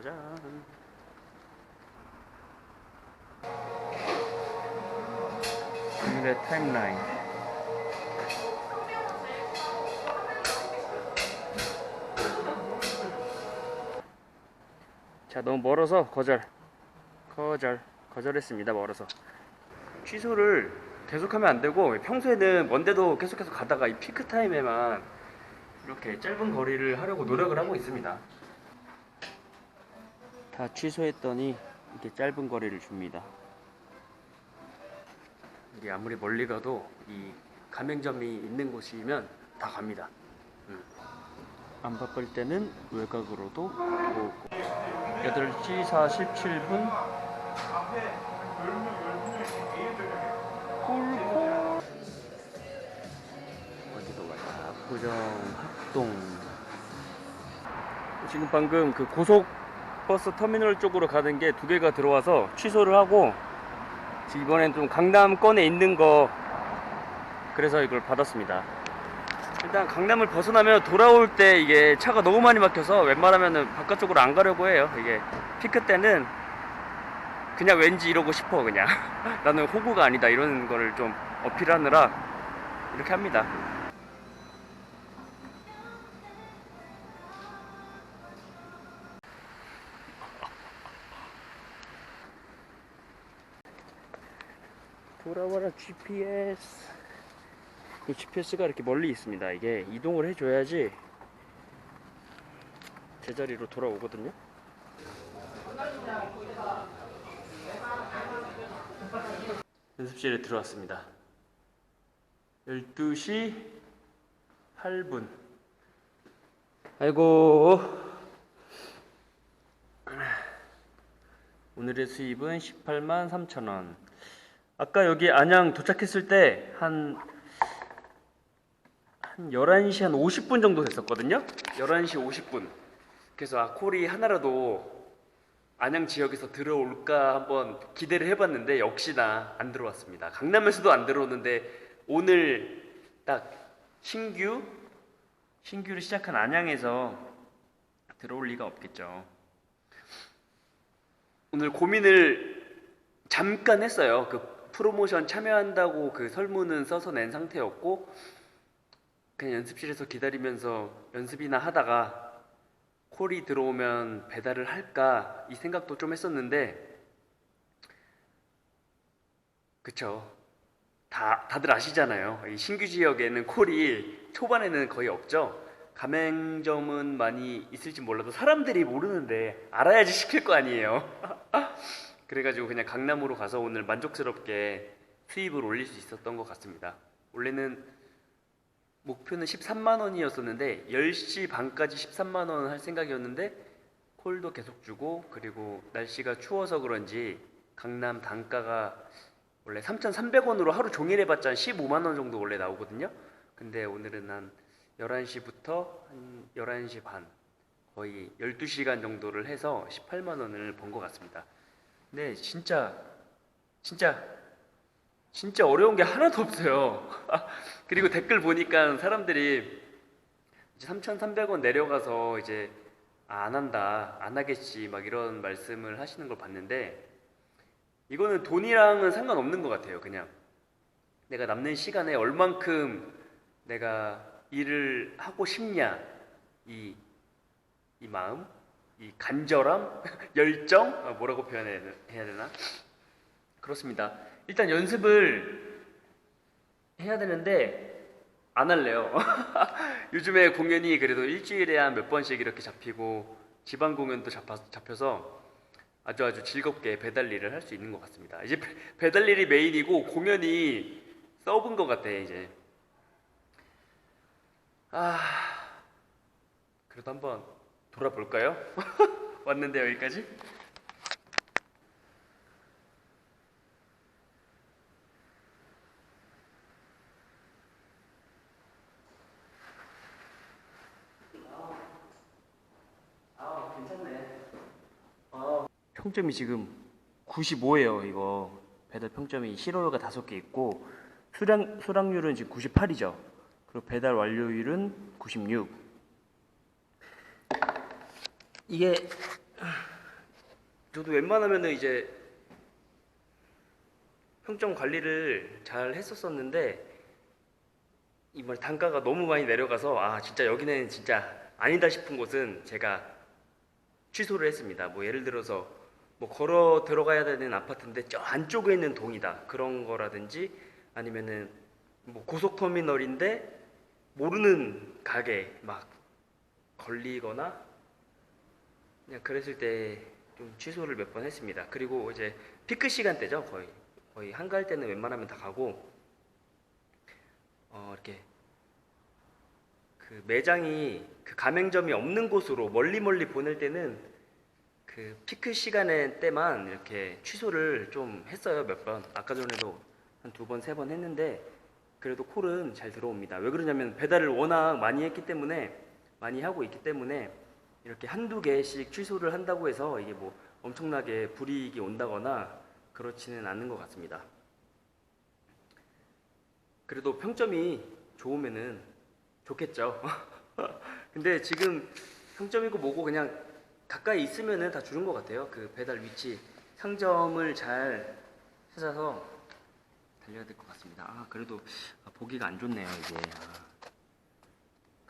짜자잔. 오늘의 타임라인. 자, 너무 멀어서 거절. 거절. 거절했습니다. 멀어서. 취소를 계속하면 안 되고 평소에는 먼데도 계속해서 가다가 이 피크 타임에만 이렇게 짧은 거리를 하려고 노력을 하고 있습니다. 다 취소했더니 이렇게 짧은 거리를 줍니다. 이게 아무리 멀리 가도 이 가맹점이 있는 곳이면 다 갑니다. 음. 안 바쁠 때는 외곽으로도 오고 8시 47분 꿀꿀 어디로 갈까? 압구정 합동 지금 방금 그 고속 버스 터미널 쪽으로 가는 게두 개가 들어와서 취소를 하고 이번엔 좀 강남권에 있는 거 그래서 이걸 받았습니다. 일단 강남을 벗어나면 돌아올 때 이게 차가 너무 많이 막혀서 웬만하면은 바깥쪽으로 안 가려고 해요. 이게 피크 때는 그냥 왠지 이러고 싶어 그냥. 나는 호구가 아니다 이런 거를 좀 어필하느라 이렇게 합니다 돌아와라 GPS 그 GPS가 이렇게 멀리 있습니다. 이게 이동을 해줘야지 제자리로 돌아오거든요. 연습실에 들어왔습니다. 12시 8분. 아이고. 오늘의 수입은 18만 3천원 아까 여기 안양 도착했을 때 한 한 11시 한 50분 정도 됐었거든요 11시 50분 그래서 아 콜이 하나라도 안양 지역에서 들어올까 한번 기대를 해봤는데 역시나 안 들어왔습니다. 강남에서도 안 들어오는데 오늘 딱 신규 신규를 시작한 안양에서 들어올 리가 없겠죠. 오늘 고민을 잠깐 했어요. 그 프로모션 참여한다고 그 설문은 써서 낸 상태였고 그냥 연습실에서 기다리면서 연습이나 하다가 콜이 들어오면 배달을 할까 이 생각도 좀 했었는데 그쵸. 다 다들 아시잖아요. 이 신규 지역에는 콜이 초반에는 거의 없죠. 가맹점은 많이 있을지 몰라도 사람들이 모르는데 알아야지 시킬 거 아니에요 그래가지고 그냥 강남으로 가서 오늘 만족스럽게 수입을 올릴 수 있었던 것 같습니다 원래는 목표는 13만 원이었었는데 10시 반까지 13만 원 할 생각이었는데 콜도 계속 주고 그리고 날씨가 추워서 그런지 강남 단가가 원래 3,300원으로 하루 종일 해봤자 15만 원 정도 원래 나오거든요. 근데 오늘은 한 11시부터 한 11시 반 거의 12시간 정도를 해서 18만 원을 번 것 같습니다. 근데 진짜 진짜 진짜 어려운 게 하나도 없어요. 그리고 댓글 보니까 사람들이 3,300원 내려가서 이제 아, 안 한다, 안 하겠지, 막 이런 말씀을 하시는 걸 봤는데 이거는 돈이랑은 상관없는 것 같아요. 그냥 내가 남는 시간에 얼만큼 내가 일을 하고 싶냐, 이, 이 마음, 이 간절함, 열정, 아, 뭐라고 표현해야 되나? 그렇습니다. 일단 연습을 해야 되는데 안 할래요. 요즘에 공연이 그래도 일주일에 한 몇 번씩 이렇게 잡히고 지방 공연도 잡혀서 아주 아주 즐겁게 배달 일을 할 수 있는 것 같습니다. 이제 배- 배달 일이 메인이고 공연이 서브인 것 같아 이제. 아 그래도 한번 돌아볼까요? 왔는데 여기까지. 평점이 지금 95예요. 이거 배달 평점이 실어가 다섯 개 있고 수량 수량률은 지금 98이죠. 그리고 배달 완료율은 96. 이게 저도 웬만하면은 이제 평점 관리를 잘 했었었는데 이번 단가가 너무 많이 내려가서 아 진짜 여기는 진짜 아니다 싶은 곳은 제가 취소를 했습니다. 뭐 예를 들어서 뭐 걸어 들어가야 되는 아파트인데 저 안쪽에 있는 동이다 그런 거라든지 아니면은 뭐 고속터미널인데 모르는 가게 막 걸리거나 그냥 그랬을 때 좀 취소를 몇 번 했습니다. 그리고 이제 피크 시간대죠 거의 거의 한가할 때는 웬만하면 다 가고 어 이렇게 그 매장이 그 가맹점이 없는 곳으로 멀리 멀리 보낼 때는 그 피크 시간에 때만 이렇게 취소를 좀 했어요 몇 번. 아까 전에도 한 두 번 세 번 했는데 그래도 콜은 잘 들어옵니다. 왜 그러냐면 배달을 워낙 많이 했기 때문에 많이 하고 있기 때문에 이렇게 한두 개씩 취소를 한다고 해서 이게 뭐 엄청나게 불이익이 온다거나 그렇지는 않는 것 같습니다. 그래도 평점이 좋으면은 좋겠죠. 근데 지금 평점이고 뭐고 그냥 가까이 있으면은 다 주는 것 같아요. 그 배달 위치 상점을 잘 찾아서 달려야 될 것 같습니다. 아 그래도 아, 보기가 안 좋네요 이게. 아.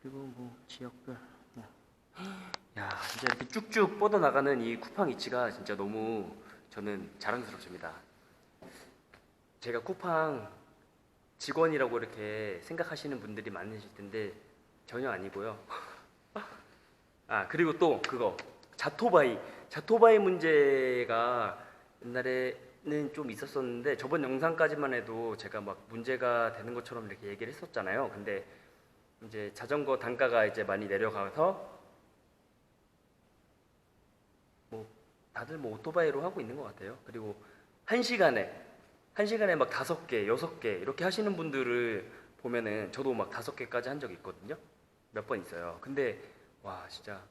그리고 뭐 지역별. 뭐. 야 진짜 이렇게 쭉쭉 뻗어 나가는 이 쿠팡 위치가 진짜 너무 저는 자랑스럽습니다. 제가 쿠팡 직원이라고 이렇게 생각하시는 분들이 많으실 텐데 전혀 아니고요. 아 그리고 또 그거 자토바이 자토바이 문제가 옛날에는 좀 있었었는데 저번 영상까지만 해도 제가 막 문제가 되는 것처럼 이렇게 얘기를 했었잖아요. 근데 이제 자전거 단가가 이제 많이 내려가서 뭐 다들 뭐 오토바이로 하고 있는 것 같아요. 그리고 한 시간에 한 시간에 막 다섯 개, 여섯 개 이렇게 하시는 분들을 보면은 저도 막 다섯 개까지 한 적이 있거든요. 몇 번 있어요. 근데 와 진짜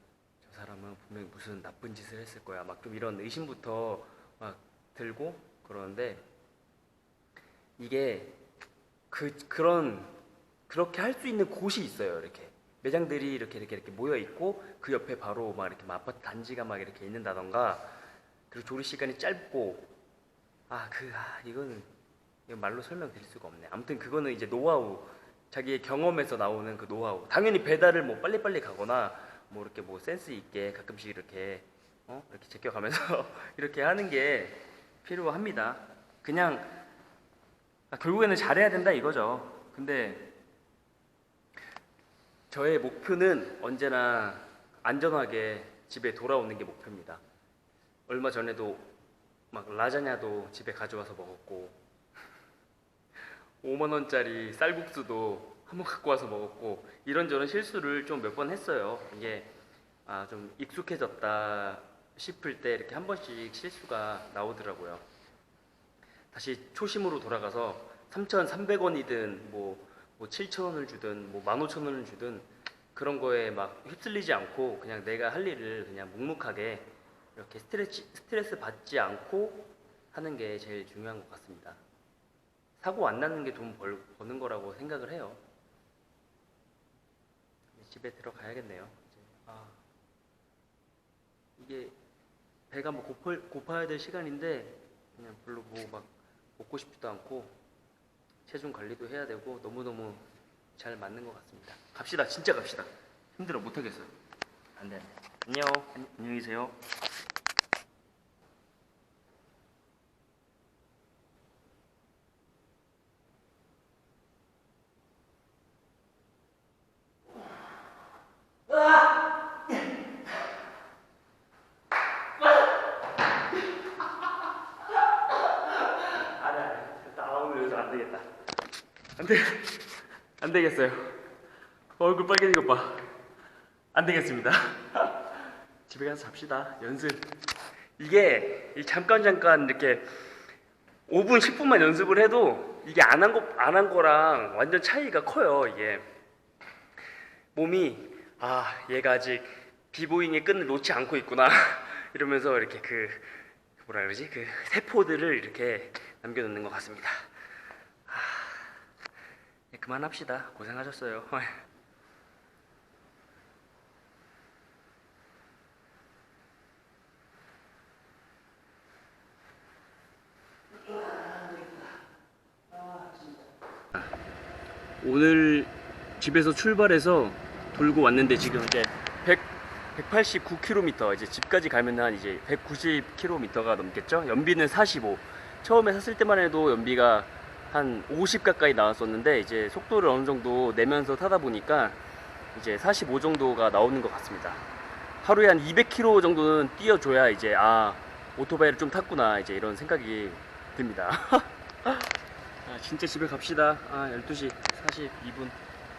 저 사람은 분명히 무슨 나쁜 짓을 했을 거야. 막 좀 이런 의심부터 막 들고 그러는데 이게 그 그런 그렇게 할 수 있는 곳이 있어요. 이렇게 매장들이 이렇게 이렇게 이렇게 모여 있고 그 옆에 바로 막 이렇게 막 아파트 단지가 막 이렇게 있는다던가 그리고 조리 시간이 짧고 아그 아, 이거는 이거 말로 설명드릴 수가 없네. 아무튼 그거는 이제 노하우 자기의 경험에서 나오는 그 노하우. 당연히 배달을 뭐 빨리빨리 가거나 뭐 이렇게 뭐 센스 있게 가끔씩 이렇게 어 이렇게 제껴가면서 이렇게 하는 게 필요합니다. 그냥 아, 결국에는 잘해야 된다 이거죠. 근데 저의 목표는 언제나 안전하게 집에 돌아오는 게 목표입니다. 얼마 전에도 막 라자냐도 집에 가져와서 먹었고 5만 원짜리 쌀국수도 한번 갖고 와서 먹었고 이런저런 실수를 좀 몇 번 했어요. 이게 아 좀 익숙해졌다 싶을 때 이렇게 한 번씩 실수가 나오더라고요. 다시 초심으로 돌아가서 3,300원이든 뭐, 뭐 7,000원을 주든 뭐 15,000원을 주든 그런 거에 막 휩쓸리지 않고 그냥 내가 할 일을 그냥 묵묵하게 이렇게 스트레스, 스트레스 받지 않고 하는 게 제일 중요한 것 같습니다. 사고 안 나는 게 돈 버는 거라고 생각을 해요. 집에 들어가야겠네요. 아, 이게 배가 뭐 고파, 고파야 될 시간인데 그냥 별로 뭐 막 먹고 싶지도 않고 체중 관리도 해야 되고 너무너무 잘 맞는 것 같습니다. 갑시다. 진짜 갑시다. 힘들어 못하겠어요. 안 돼. 안녕. 안- 안녕히 계세요. 나 오늘 여기서 안 되겠다. 안 돼. 안 되겠어요. 얼굴 빨개진 것 봐. 안 되겠습니다. 집에 가서 잡시다. 연습. 이게 이 잠깐 잠깐 이렇게 5분 10분만 연습을 해도 이게 안 한 거 안 한 거랑 완전 차이가 커요. 이게 몸이 아 얘가 아직 비보잉의 끈을 놓지 않고 있구나 이러면서 이렇게 그 뭐라 그러지 그 세포들을 이렇게 남겨놓는 것 같습니다. 네, 그만합시다. 고생하셨어요. 네. 오늘 집에서 출발해서 돌고 왔는데 지금 이제 100, 189km 이제 집까지 가면 한 이제 190km가 넘겠죠 연비는 45 처음에 샀을 때만 해도 연비가 한 50 가까이 나왔었는데 이제 속도를 어느 정도 내면서 타다 보니까 이제 45 정도가 나오는 것 같습니다. 하루에 한 200km 정도는 뛰어줘야 이제 아 오토바이를 좀 탔구나 이제 이런 생각이 듭니다. 아 진짜 집에 갑시다. 아 12시 42분.